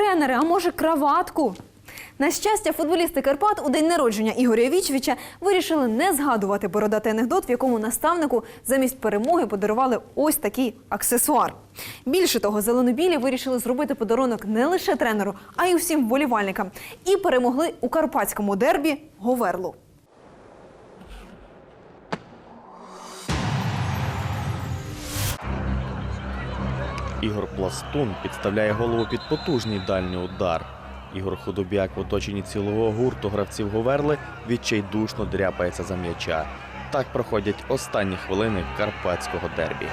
тренери, а може краватку? На щастя, футболісти Карпат у день народження Ігоря Вічвіча вирішили не згадувати бородатий анекдот, в якому наставнику замість перемоги подарували ось такий аксесуар. Більше того, зеленобілі вирішили зробити подарунок не лише тренеру, а й усім вболівальникам. І перемогли у карпатському дербі Говерлу. Ігор Пластун підставляє голову під потужний дальній удар. Ігор Худобяк в оточенні цілого гурту гравців Говерли відчайдушно дряпається за м'яча. Так проходять останні хвилини карпатського дербі.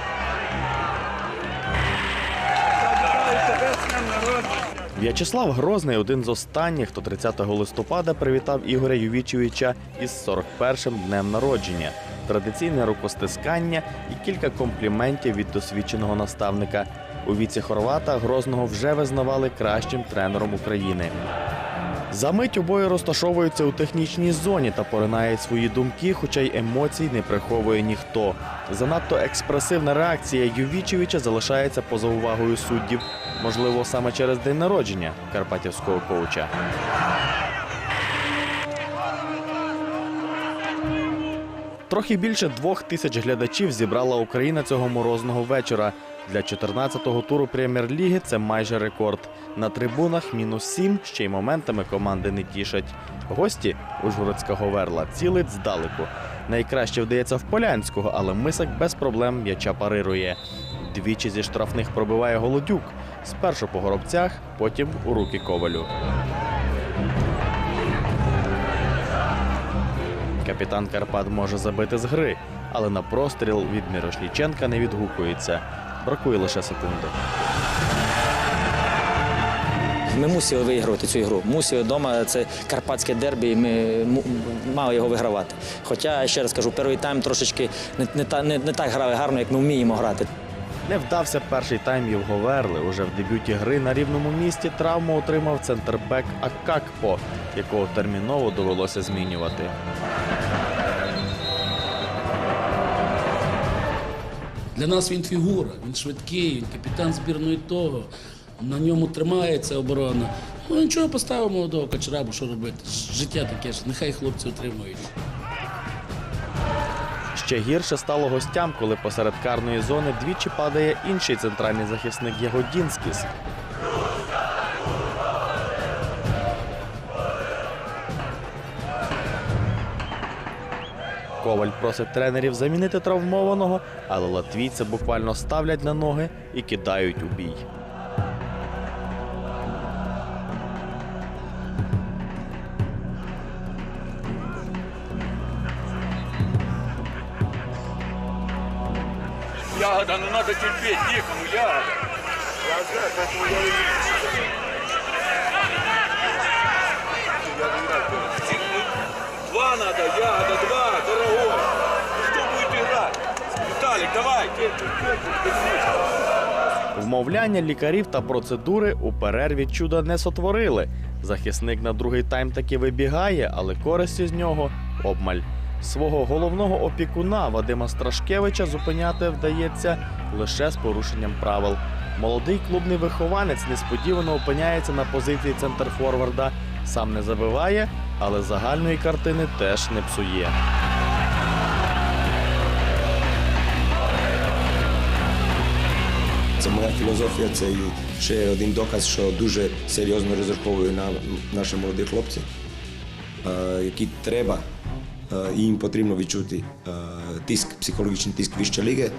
В'ячеслав Грозний один з останніх, хто 30 листопада привітав Ігоря Ювічевича із 41-м днем народження, традиційне рукостискання і кілька компліментів від досвідченого наставника. У віці Хорвата Грозного вже визнавали кращим тренером України. За мить обоє розташовуються у технічній зоні та поринають свої думки, хоча й емоцій не приховує ніхто. Занадто експресивна реакція Ювічевича залишається поза увагою суддів, можливо, саме через день народження карпатівського коуча. Трохи більше двох тисяч глядачів зібрала Україна цього морозного вечора. Для 14-го туру прем'єр-ліги це майже рекорд. На трибунах мінус сім, ще й моментами команди не тішать. Гості Ужгородська Говерла цілить здалеку. Найкраще вдається в Полянського, але мисак без проблем м'яча парирує. Двічі зі штрафних пробиває Голодюк. Спершу по горобцях, потім у руки ковалю. Капітан Карпат може забити з гри, але на простріл від Мирошліченка не відгукується. Бракує лише секунди. Ми мусили вигравати цю ігру. Мусили вдома. Це карпатське дербі. і Ми мали його вигравати. Хоча, ще раз кажу, перший тайм трошечки не, не, та- не, не так грали гарно, як ми вміємо грати. Не вдався перший тайм Євговерли. Уже в дебюті гри на рівному місці травму отримав центрбек Акакпо, якого терміново довелося змінювати. Для нас він фігура, він швидкий, він капітан збірної того. На ньому тримається оборона. Ну нічого поставимо молодого качерабу, що робити. Життя таке ж, нехай хлопці отримують. Ще гірше стало гостям, коли посеред карної зони двічі падає інший центральний захисник Ягодінськіс. Коваль просить тренерів замінити травмованого, але латвійці буквально ставлять на ноги і кидають у бій. Ягода, ну надо терпеть, тихо, ну ягода. Вмовляння лікарів та процедури у перерві чуда не сотворили. Захисник на другий тайм таки вибігає, але користі з нього обмаль. Свого головного опікуна Вадима Страшкевича зупиняти вдається лише з порушенням правил. Молодий клубний вихованець несподівано опиняється на позиції центрфорварда. Сам не забиває, але загальної картини теж не псує. Це моя філософія, це і ще один доказ, що дуже серйозно розраховую на наші молоді хлопці, е, які треба, е, і їм потрібно відчути е, тиск, психологічний тиск вища ліги.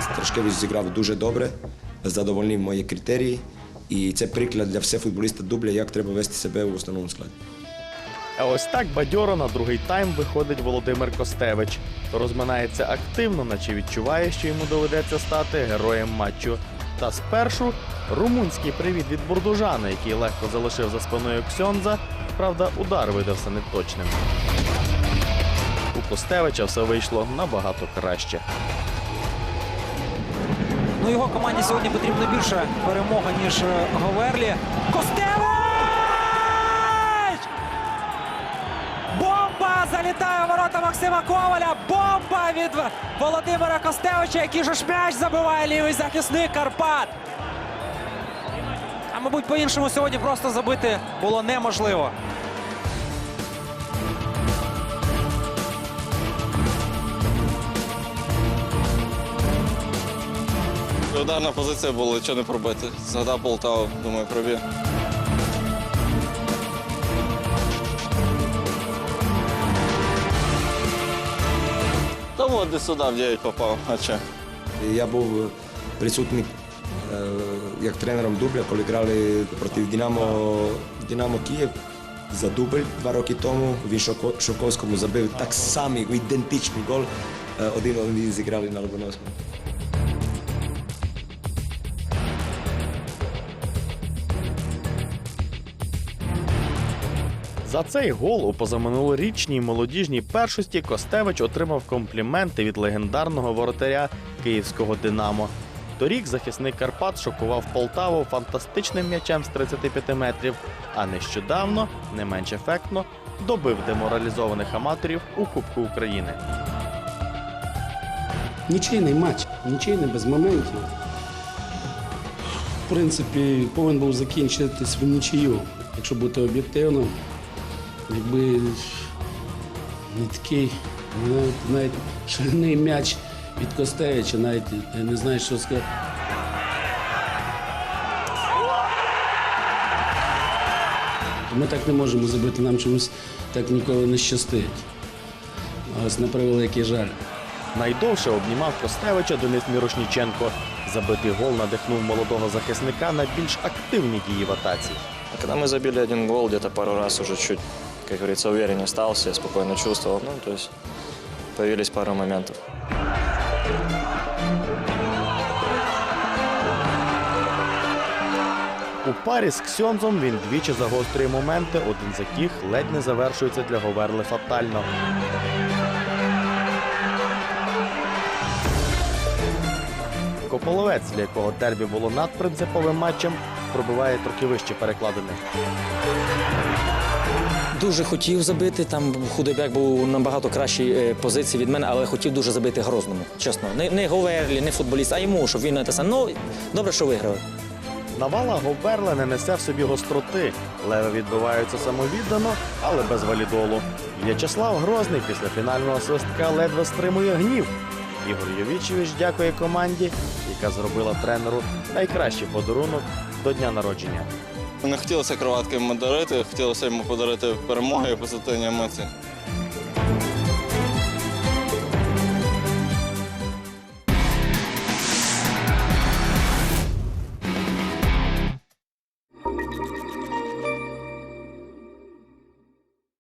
Страшкевич зіграв дуже добре, задовольнив мої критерії. І це приклад для всіх футболістів дубля, як треба вести себе у основному складі. А ось так бадьоро на другий тайм виходить Володимир Костевич. Розминається активно, наче відчуває, що йому доведеться стати героєм матчу. Та спершу румунський привіт від бурдужана, який легко залишив за спиною Ксьонза. Правда, удар видався неточним. У Костевича все вийшло набагато краще. Ну, його команді сьогодні потрібно більше перемога, ніж е, Говерлі. Костевич! Бомба залітає! у ворота Максима Коваля. Бомба від Володимира Костевича, який ж м'яч забиває лівий захисник Карпат. А мабуть, по-іншому сьогодні просто забити було неможливо. Ударна позиція була, нічого не пробити. Згадав Полтаву, думаю, проб'є. От десь сюди в 9 попав, а че? Я був присутній е, як тренером дубля, коли грали проти Динамо, Динамо Київ за дубль два роки тому. Він Шовковському забив так самий ідентичний гол. Е, Один зіграли на Лобановському. За цей гол у позаминулорічній молодіжній першості Костевич отримав компліменти від легендарного воротаря київського Динамо. Торік захисник Карпат шокував Полтаву фантастичним м'ячем з 35 метрів, а нещодавно, не менш ефектно, добив деморалізованих аматорів у Кубку України. Нічийний матч, нічийний без моментів. В принципі, повинен був закінчитись в нічию, якщо бути об'єктивним. Якби не такий, навіть, навіть шальний м'яч від Костевича, навіть я не знаю, що сказати. Ми так не можемо забити, нам чомусь так ніколи не щастить. А Ось на превеликий жаль. Найдовше обнімав Костевича Денис Мірошніченко. Забитий гол надихнув молодого захисника на більш активні дії в атаці. А когда мы забили один гол, где-то пару раз уже чуть, как говорится, увереннее стал, себя спокойно чувствовал. Ну, то есть появились пару моментов. У парі з Ксьонзом він двічі загострює моменти, один з яких ледь не завершується для Говерли фатально. Кополовець, для якого дербі було надпринциповим матчем, пробиває трохи вище перекладини. Дуже хотів забити. Там худобяк був набагато кращій е, позиції від мене, але хотів дуже забити Грозному. Чесно, не, не Говерлі, не футболіст, а йому, щоб він саме. Ну добре, що виграв. Навала Говерла не несе в собі гостроти. Леви відбиваються самовіддано, але без валідолу. В'ячеслав Грозний після фінального свистка ледве стримує гнів. Ігор Йовічевич дякує команді, яка зробила тренеру найкращий подарунок до дня народження. Не хотілося кроватки йому дарити, хотілося йому подарити перемоги і позитивні емоції.